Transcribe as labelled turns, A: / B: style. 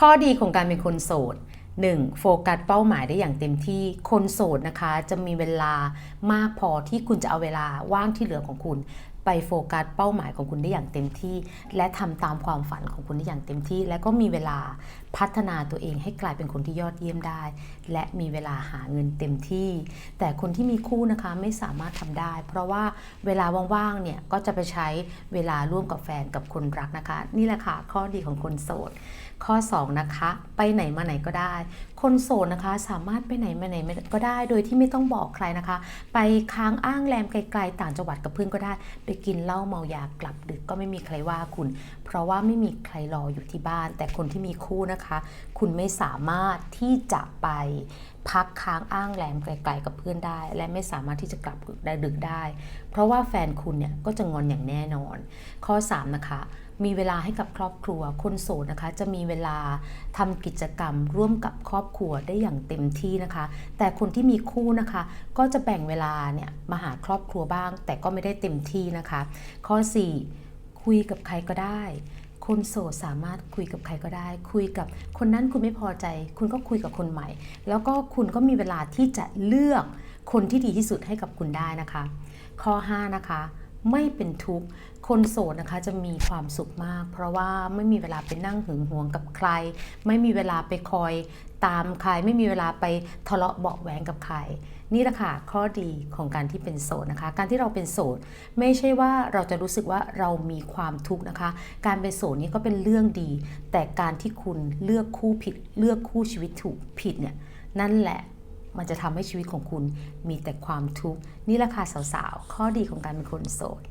A: ข้อดีของการเป็นคนโสด 1. โฟกัสเป้าหมายได้อย่างเต็มที่คนโสดนะคะ จะมีเวลามากพอที่คุณจะเอาเวลาว่างที่เหลือของคุณ ไปโฟกัสเป้าหมายของคุณได้อย่างเต็มที่ และทำตามความฝันของคุณได้อย่างเต็มที่ และก็มีเวลาพัฒนาตัวเองให้กลายเป็นคนที่ยอดเยี่ยมได้ และมีเวลาหาเงินเต็มที่ แต่คนที่มีคู่นะคะไม่สามารถทำได้ เพราะว่าเวลาว่างๆเนี่ยก็จะไปใช้เวลาร่วมกับแฟนกับคนรักนะคะ นี่แหละค่ะข้อดีของคนโสด ข้อ 2 นะคะ ไปไหนมาไหนก็ได้ คนโสดนะคะ สามารถไปไหนมาไหนก็ได้ โดยที่ไม่ต้องบอกใครนะคะ ไปค้างอ้างแรมไกลๆ ต่างจังหวัดกับเพื่อนก็ได้ ไปกินเหล้าเมายากลับดึกก็ไม่มีใครว่าคุณ เพราะว่าไม่มีใครรออยู่ที่บ้าน แต่คนที่มีคู่นะคะ คุณไม่สามารถที่จะไปพักค้างอ้างแรมไกลๆกับเพื่อนได้ และไม่สามารถที่จะกลับได้ดึกได้ เพราะว่าแฟนคุณเนี่ยก็จะงอนอย่างแน่นอน ข้อ 3 นะคะมีเวลาให้กับครอบครัว คนโสดนะคะ จะมีเวลาทำกิจกรรม ร่วมกับครอบครัวได้อย่างเต็มที่นะคะ แต่คนที่มีคู่นะคะ ก็จะแบ่งเวลาเนี่ยมาหาครอบครัวบ้าง แต่ก็ไม่ได้เต็มที่นะคะ ข้อ 4 คุยกับใครก็ได้คนโสดสามารถคุยกับใครก็ได้ คุยกับคนนั้นคุณไม่พอใจ คุณก็คุยกับคนใหม่ แล้วก็คุณก็มีเวลาที่จะเลือกคนที่ดีที่สุดให้กับคุณได้นะคะ ข้อ 5 นะคะ ไม่เป็นทุกข์ คนโสดนะคะจะมีความสุขมาก เพราะว่าไม่มีเวลาไปนั่งหึงหวงกับใคร ไม่มีเวลาไปคอยตามใคร ไม่มีเวลาไปทะเลาะเบาะแหวงกับใคร นี่แหละค่ะข้อดีของการที่เป็นโสดนะคะ การที่เราเป็นโสดไม่ใช่ว่าเราจะรู้สึกว่าเรามีความทุกข์นะคะ การเป็นโสดนี่ก็เป็นเรื่องดี แต่การที่คุณเลือกคู่ผิด เลือกคู่ชีวิตถูกผิดเนี่ยนั่นแหละ มันจะทำให้ชีวิตของคุณมีแต่ความทุกข์นี่แหละค่ะสาวๆ ข้อดีของการเป็นคนโสด